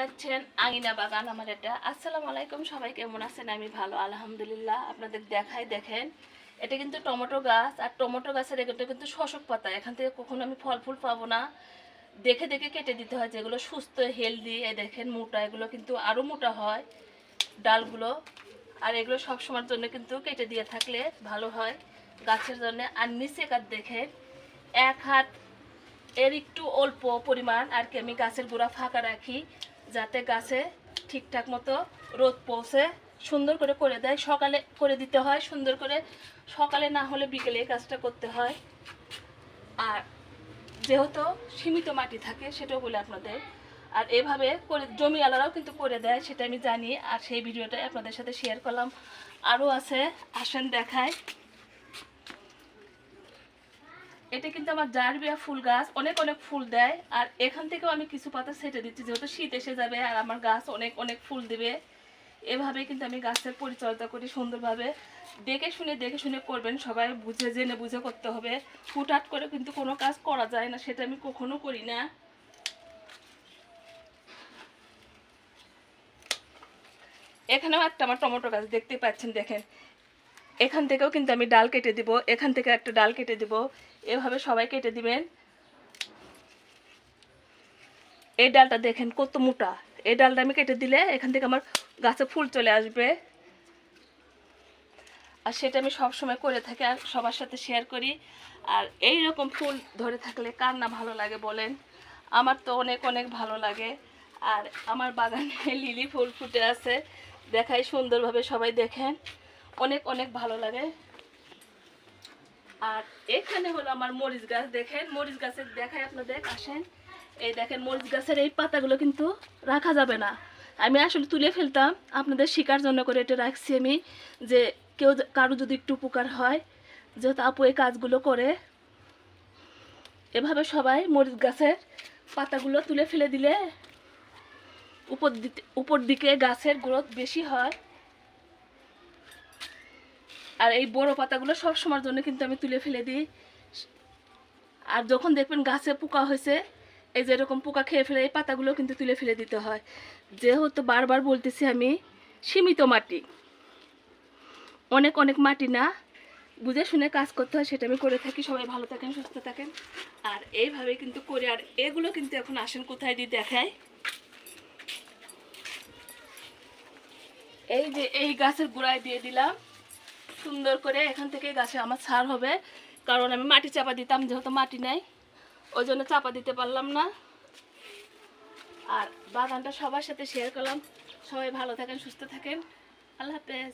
পাচ্ছেন? আঙিনা বাগান আমার এটা। আসসালামু আলাইকুম, সবাই কেমন আছেন? আমি ভালো, আলহামদুলিল্লাহ। আপনাদের দেখাই দেখেন, এটা কিন্তু টমেটো গাছ। আর টমেটো গাছের এটা কিন্তু শশক পাতা। এখান থেকে কখনো আমি ফল ফুল পাবো না। দেখে দেখে কেটে দিতে হয় যেগুলো সুস্থ হেলদি এ দেখেন মোটা, এগুলো কিন্তু আরও মোটা হয় ডালগুলো। আর এগুলো সবসময়ের জন্য কিন্তু কেটে দিয়ে থাকলে ভালো হয় গাছের জন্য। আর নিচে কাঠ দেখেন, এক হাত এর একটু অল্প পরিমাণ। আর কি আমি গাছের গোড়া ফাঁকা রাখি। যাতে গাছে ঠিকঠাক মতো রোদ পৌঁছে, সুন্দর করে করে দেয়। সকালে করে দিতে হয়, সুন্দর করে। সকালে না হলে বিকেলে এই কাজটা করতে হয়। আর যেহেতু সীমিত মাটি থাকে, সেটাও বলে আপনাদের। আর এভাবে করে জমি আলারাও কিন্তু করে দেয়, সেটা আমি জানি। আর সেই ভিডিওটাই আপনাদের সাথে শেয়ার করলাম। আরও আছে, আসেন দেখায়। এটা কিন্তু আমার জারবিয়া ফুল গাছ, অনেক অনেক ফুল দেয়। আর এখান থেকেও আমি কিছু পাতা ছেটে দিচ্ছি, যেহেতু শীত এসে যাবে আর আমার গাছ অনেক অনেক ফুল দেবে। এভাবে কিন্তু আমি গাছের পরিচর্যা করি সুন্দরভাবে। দেখে শুনে দেখে শুনে করবেন, সবাই বুঝে, জেনে বুঝে করতে হবে। হুটহাট করে কিন্তু কোনো কাজ করা যায় না, সেটা আমি কখনো করি না। এখানেও একটা আমার টমেটো গাছ দেখতে পাচ্ছেন, দেখেন। এখান থেকেও কিন্তু আমি ডাল কেটে দিব, এখান থেকে একটা ডাল কেটে দিব। এভাবে সবাই কেটে দিবেন। এই ডালটা দেখেন কত মোটা। এই ডালটা আমি কেটে দিলে এখান থেকে আমার গাছে ফুল চলে আসবে। আর সেটা আমি সব সময় করে থাকি আর সবার সাথে শেয়ার করি। আর এই রকম ফুল ধরে থাকলে কার না ভালো লাগে বলেন? আমার তো অনেক অনেক ভালো লাগে। আর আমার বাগানে লিলি ফুল ফুটে আছে। দেখাই সুন্দরভাবে সবাই দেখেন। অনেক অনেক ভালো লাগে। আর এখানে হলো আমার মরিচ গাছ, দেখেন, মরিচ গাছের দেখায় আপনাদের, আসেন। এই দেখেন, মরিচ গাছের এই পাতাগুলো কিন্তু রাখা যাবে না। আমি আসলে তুলে ফেলতাম, আপনাদের শিকার জন্য করে এটা রাখছি আমি, যে কেউ কারও যদি একটু উপকার হয়, যেহেতু আপু এই কাজগুলো করে। এভাবে সবাই মরিচ গাছের পাতাগুলো তুলে ফেলে দিলে উপর দিতে উপর দিকে গাছের গ্রোথ বেশি হয়। আর এই বড় পাতাগুলো সব সময়ের জন্য কিন্তু আমি তুলে ফেলে দিই। আর যখন দেখবেন গাছে পোকা হয়েছে, এই যে এরকম পোকা খেয়ে ফেলে এই পাতাগুলো কিন্তু তুলে ফেলে দিতে হয়। যেহেতু বারবার বলতেছি আমি, সীমিত মাটি। অনেক অনেক মাটি না। বুঝে শুনে কাজ করতে হয়, সেটা আমি করে থাকি। সবাই ভালো থাকেন, সুস্থ থাকেন। আর এইভাবে কিন্তু করে, আর এগুলো কিন্তু এখন আসেন কোথায় দিয়ে দেখায় এই যে এই গাছের গোড়ায় দিয়ে দিলাম। সুন্দর করে এখান থেকে গাছে আমার সার হবে। কারণ আমি মাটি চাপা দিতাম, যেহেতু মাটি নাই, ওই জন্য চাপা দিতে পারলাম না। আর বাগানটা সবার সাথে শেয়ার করলাম। সবাই ভালো থাকেন, সুস্থ থাকেন। আল্লাহ হাফেজ।